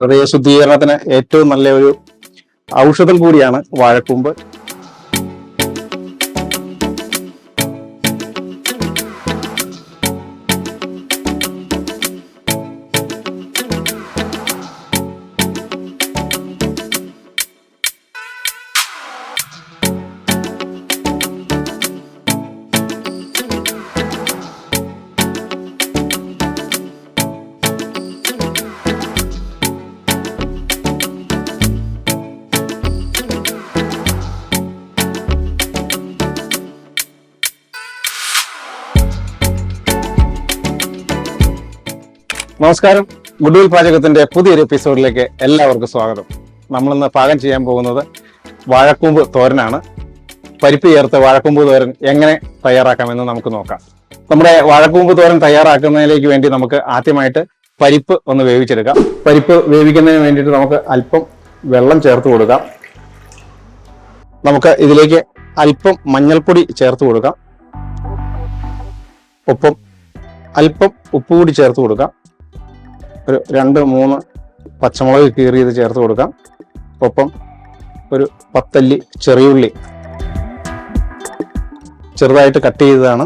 ഹൃദയ ശുദ്ധീകരണത്തിന് ഏറ്റവും നല്ല ഒരു ഔഷധം കൂടിയാണ് വാഴക്കൂമ്പ്. നമസ്കാരം. ഗുഡ്വിൽ പാചകത്തിന്റെ പുതിയൊരു എപ്പിസോഡിലേക്ക് എല്ലാവർക്കും സ്വാഗതം. നമ്മളിന്ന് പാകം ചെയ്യാൻ പോകുന്നത് വാഴക്കൂമ്പ് തോരനാണ്. പരിപ്പ് ചേർത്ത് വാഴക്കൂമ്പ് തോരൻ എങ്ങനെ തയ്യാറാക്കാമെന്ന് നമുക്ക് നോക്കാം. നമ്മുടെ വാഴക്കൂമ്പ് തോരൻ തയ്യാറാക്കുന്നതിലേക്ക് വേണ്ടി നമുക്ക് ആദ്യമായിട്ട് പരിപ്പ് ഒന്ന് വേവിച്ചെടുക്കാം. പരിപ്പ് വേവിക്കുന്നതിന് വേണ്ടിയിട്ട് നമുക്ക് അല്പം വെള്ളം ചേർത്ത് കൊടുക്കാം. നമുക്ക് ഇതിലേക്ക് അല്പം മഞ്ഞൾപ്പൊടി ചേർത്ത് കൊടുക്കാം. ഒപ്പം അല്പം ഉപ്പ് കൂടി ചേർത്ത് കൊടുക്കാം. ഒരു രണ്ട് മൂന്ന് പച്ചമുളക് കീറിയത് ചേർത്ത് കൊടുക്കാം. ഒപ്പം ഒരു പത്തല്ലി ചെറിയുള്ളി ചെറുതായിട്ട് കട്ട് ചെയ്തതാണ്.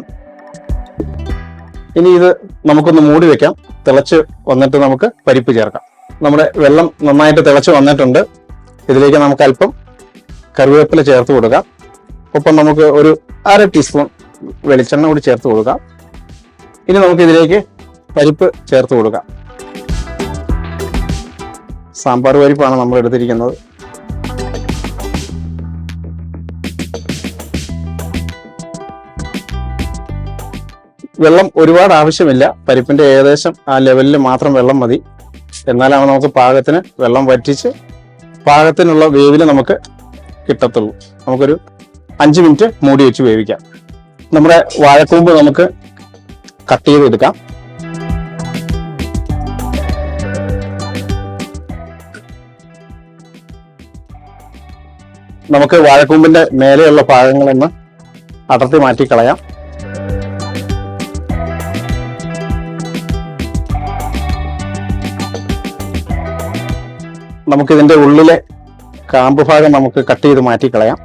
ഇനി ഇത് നമുക്കൊന്ന് മൂടി വെക്കാം. തിളച്ച് വന്നിട്ട് നമുക്ക് പരിപ്പ് ചേർക്കാം. നമ്മുടെ വെള്ളം നന്നായിട്ട് തിളച്ച് വന്നിട്ടുണ്ട്. ഇതിലേക്ക് നമുക്ക് അല്പം കറിവേപ്പില ചേർത്ത് കൊടുക്കാം. ഒപ്പം നമുക്ക് ഒരു അര ടീസ്പൂൺ വെളിച്ചെണ്ണ കൂടി ചേർത്ത് കൊടുക്കാം. ഇനി നമുക്ക് ഇതിലേക്ക് പരിപ്പ് ചേർത്ത് കൊടുക്കാം. സാമ്പാർ പരിപ്പാണ് നമ്മൾ എടുത്തിരിക്കുന്നത്. വെള്ളം ഒരുപാട് ആവശ്യമില്ല. പരിപ്പിന്റെ ഏകദേശം ആ ലെവലിൽ മാത്രം വെള്ളം മതി. എന്നാലാണ് നമുക്ക് പാകത്തിന് വെള്ളം വറ്റിച്ച് പാകത്തിനുള്ള വേവിൽ നമുക്ക് കിട്ടത്തുള്ളൂ. നമുക്കൊരു അഞ്ച് മിനിറ്റ് മൂടി വെച്ച് വേവിക്കാം. നമ്മുടെ വാഴക്കൂമ്പ് നമുക്ക് കട്ട് ചെയ്തെടുക്കാം. നമുക്ക് വാഴക്കൂമ്പിന്റെ മേലെയുള്ള ഭാഗങ്ങളൊന്ന് അടർത്തി മാറ്റി കളയാം. നമുക്കിതിന്റെ ഉള്ളിലെ കാമ്പ് ഭാഗം നമുക്ക് കട്ട് ചെയ്ത് മാറ്റി കളയാം.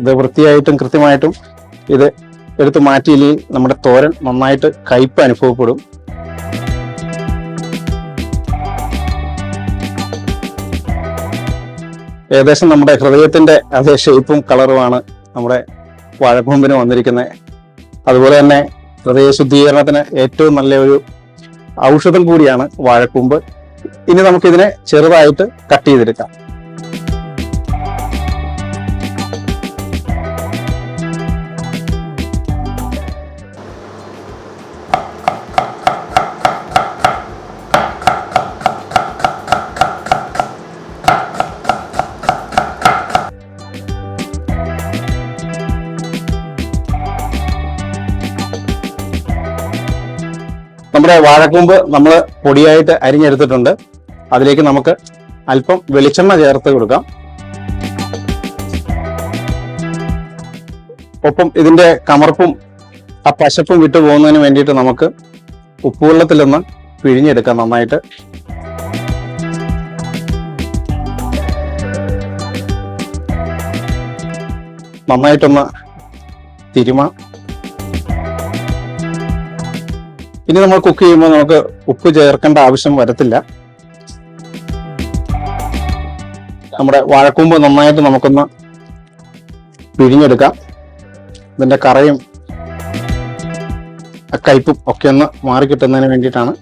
ഇത് വൃത്തിയായിട്ടും കൃത്യമായിട്ടും ഇത് എടുത്ത് മാറ്റിയില്ലെങ്കിൽ നമ്മുടെ തോരൻ നന്നായിട്ട് കയ്പ് അനുഭവപ്പെടും. ഏകദേശം നമ്മുടെ ഹൃദയത്തിന്റെ അതേ ഷേപ്പും കളറുമാണ് നമ്മുടെ വാഴക്കൂമ്പിന് വന്നിരിക്കുന്നത് അതുപോലെ തന്നെ ഹൃദയ ശുദ്ധീകരണത്തിന് ഏറ്റവും നല്ല ഒരു ഔഷധം കൂടിയാണ് വാഴക്കൂമ്പ്. ഇനി നമുക്കിതിനെ ചെറുതായിട്ട് കട്ട് ചെയ്തെടുക്കാം. നമ്മുടെ വാഴക്കൂമ്പ് നമ്മൾ പൊടിയായിട്ട് അരിഞ്ഞെടുത്തിട്ടുണ്ട്. അതിലേക്ക് നമുക്ക് അല്പം വെളിച്ചെണ്ണ ചേർത്ത് കൊടുക്കാം. ഒപ്പം ഇതിന്റെ കമർപ്പും ആ പശപ്പും വിട്ടു പോകുന്നതിന് വേണ്ടിയിട്ട് നമുക്ക് ഉപ്പുവെള്ളത്തിൽ നിന്ന് പിഴിഞ്ഞെടുക്കാം നന്നായിട്ട്. നന്നായിട്ടൊന്ന് തിരുമ. ഇനി നമ്മൾ കുക്ക് ചെയ്യുമ്പോൾ നമുക്ക് ഉപ്പ് ചേർക്കേണ്ട ആവശ്യം വരത്തില്ല. നമ്മുടെ വാഴക്കൂമ്പ് നന്നായിട്ട് നമുക്കൊന്ന് പിഴിഞ്ഞെടുക്കാം. ഇതിന്റെ കറയും കയ്പും ഒക്കെ ഒന്ന് മാറി കിട്ടുന്നതിന് വേണ്ടിയിട്ടാണ്.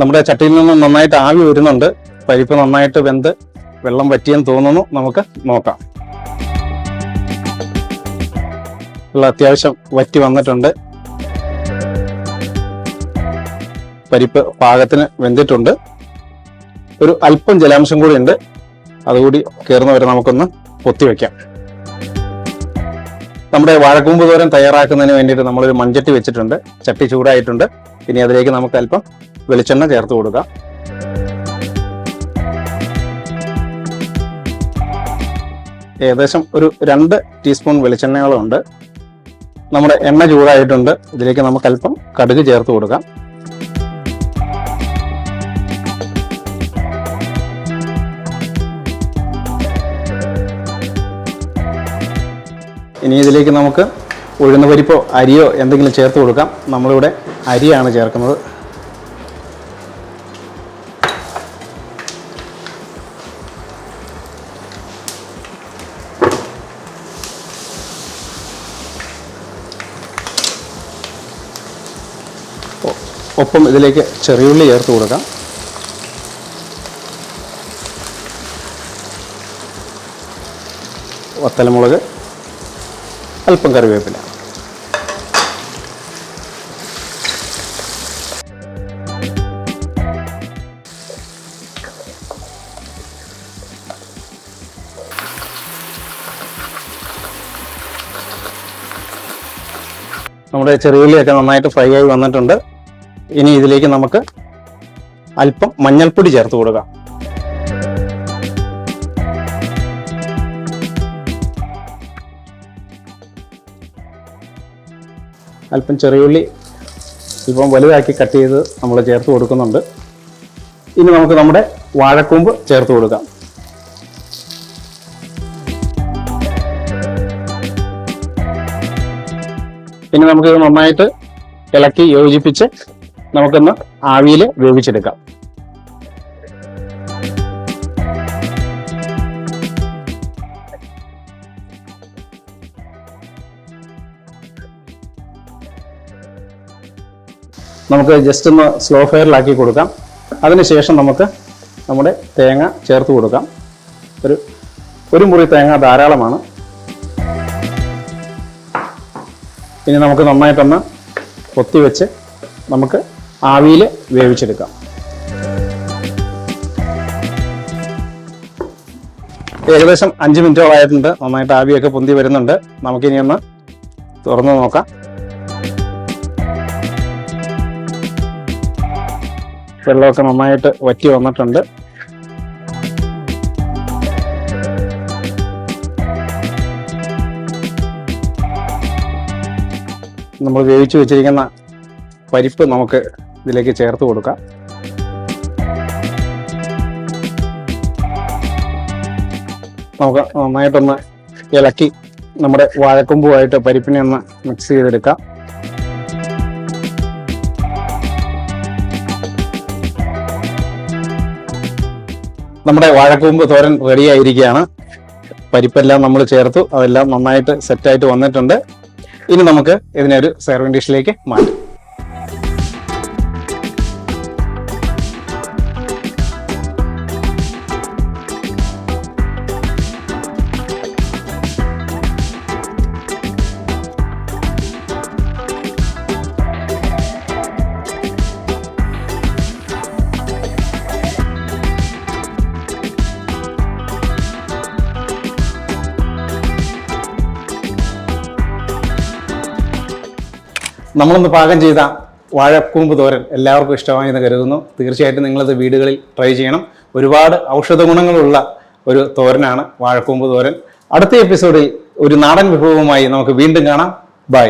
നമ്മുടെ ചട്ടിയിൽ നിന്ന് നന്നായിട്ട് ആവി വരുന്നുണ്ട്. പരിപ്പ് നന്നായിട്ട് വെന്ത് വെള്ളം പറ്റിയെന്ന് തോന്നുന്നു. നമുക്ക് നോക്കാം. വെള്ളം അത്യാവശ്യം വറ്റി വന്നിട്ടുണ്ട്. പരിപ്പ് പാകത്തിന് വെന്തിട്ടുണ്ട്. ഒരു അല്പം ജലാംശം കൂടി ഉണ്ട് അതുകൂടി കയറുന്ന വരെ നമുക്കൊന്ന് പൊത്തി വെക്കാം. നമ്മുടെ വാഴക്കൂമ്പ് തോരൻ തയ്യാറാക്കുന്നതിന് വേണ്ടിയിട്ട് നമ്മളൊരു മൺചട്ടി വെച്ചിട്ടുണ്ട്. ചട്ടി ചൂടായിട്ടുണ്ട്. ഇനി അതിലേക്ക് നമുക്ക് അല്പം വെളിച്ചെണ്ണ ചേർത്ത് കൊടുക്കാം. ഏകദേശം ഒരു രണ്ട് ടീസ്പൂൺ വെളിച്ചെണ്ണയോളം നമ്മുടെ എണ്ണ ചൂടായിട്ടുണ്ട്. ഇതിലേക്ക് നമുക്ക് അല്പം കടുക് ചേർത്ത് കൊടുക്കാം. ഇനി ഇതിലേക്ക് നമുക്ക് ഉഴുന്ന പരിപ്പോ അരിയോ എന്തെങ്കിലും ചേർത്ത് കൊടുക്കാം. നമ്മളിവിടെ അരിയാണ് ചേർക്കുന്നത്. ഒപ്പം ഇതിലേക്ക് ചെറിയുള്ളി ചേർത്ത് കൊടുക്കാം. വത്തലമുളക് അല്പം കറിവേപ്പില. നമ്മുടെ ചെറിയുള്ളിയൊക്കെ നന്നായിട്ട് ഫ്രൈ ആയി വന്നിട്ടുണ്ട്. ഇനി ഇതിലേക്ക് നമുക്ക് അല്പം മഞ്ഞൾപ്പൊടി ചേർത്ത് കൊടുക്കാം. അല്പം ചെറിയുള്ളി അല്പം വലുതാക്കി കട്ട് ചെയ്ത് നമ്മൾ ചേർത്ത് കൊടുക്കുന്നുണ്ട്. ഇനി നമുക്ക് നമ്മുടെ വാഴക്കൂമ്പ് ചേർത്ത് കൊടുക്കാം. ഇനി നമുക്കിത് നന്നായിട്ട് ഇളക്കി യോജിപ്പിച്ച് നമുക്കൊന്ന് ആവിയിൽ വേവിച്ചെടുക്കാം. നമുക്ക് ജസ്റ്റ് ഒന്ന് സ്ലോ ഫയറിലാക്കി കൊടുക്കാം. അതിനുശേഷം നമുക്ക് നമ്മുടെ തേങ്ങ ചേർത്ത് കൊടുക്കാം. ഒരു ഒരു മുറി തേങ്ങ ധാരാളമാണ്. ഇനി നമുക്ക് നന്നായിട്ടൊന്ന് കൊത്തി വെച്ച് നമുക്ക് ആവിയിൽ വേവിച്ചെടുക്കാം. ഏകദേശം അഞ്ച് മിനിറ്റോളായിട്ടുണ്ട് നന്നായിട്ട് ആവിയൊക്കെ പൊന്തി വരുന്നുണ്ട്. നമുക്കിനി ഒന്ന് തുറന്നു നോക്കാം. വെള്ളമൊക്കെ നന്നായിട്ട് വറ്റി വന്നിട്ടുണ്ട്. നമ്മൾ വേവിച്ച് വെച്ചിരിക്കുന്ന പരിപ്പ് നമുക്ക് ഇതിലേക്ക് ചേർത്ത് കൊടുക്കാം. നമുക്ക് നന്നായിട്ടൊന്ന് ഇളക്കി നമ്മുടെ വാഴക്കൊമ്പുമായിട്ട് പരിപ്പിനെ ഒന്ന് മിക്സ് ചെയ്തെടുക്കാം. നമ്മുടെ വാഴക്കൂമ്പ് തോരൻ റെഡി ആയിരിക്കുകയാണ്. പരിപ്പെല്ലാം നമ്മൾ ചേർത്തു. അതെല്ലാം നന്നായിട്ട് സെറ്റായിട്ട് വന്നിട്ടുണ്ട്. ഇനി നമുക്ക് ഇതിനെ ഒരു ഡിഷിലേക്ക് മാറ്റാം. നമ്മളിന്ന് പാകം ചെയ്ത വാഴക്കൂമ്പ് തോരൻ എല്ലാവർക്കും ഇഷ്ടമായി എന്ന് കരുതുന്നു. തീർച്ചയായിട്ടും നിങ്ങളത് വീടുകളിൽ ട്രൈ ചെയ്യണം. ഒരുപാട് ഔഷധ ഗുണങ്ങളുള്ള ഒരു തോരനാണ് വാഴക്കൂമ്പ് തോരൻ. അടുത്ത എപ്പിസോഡിൽ ഒരു നാടൻ വിഭവവുമായി നമുക്ക് വീണ്ടും കാണാം. ബൈ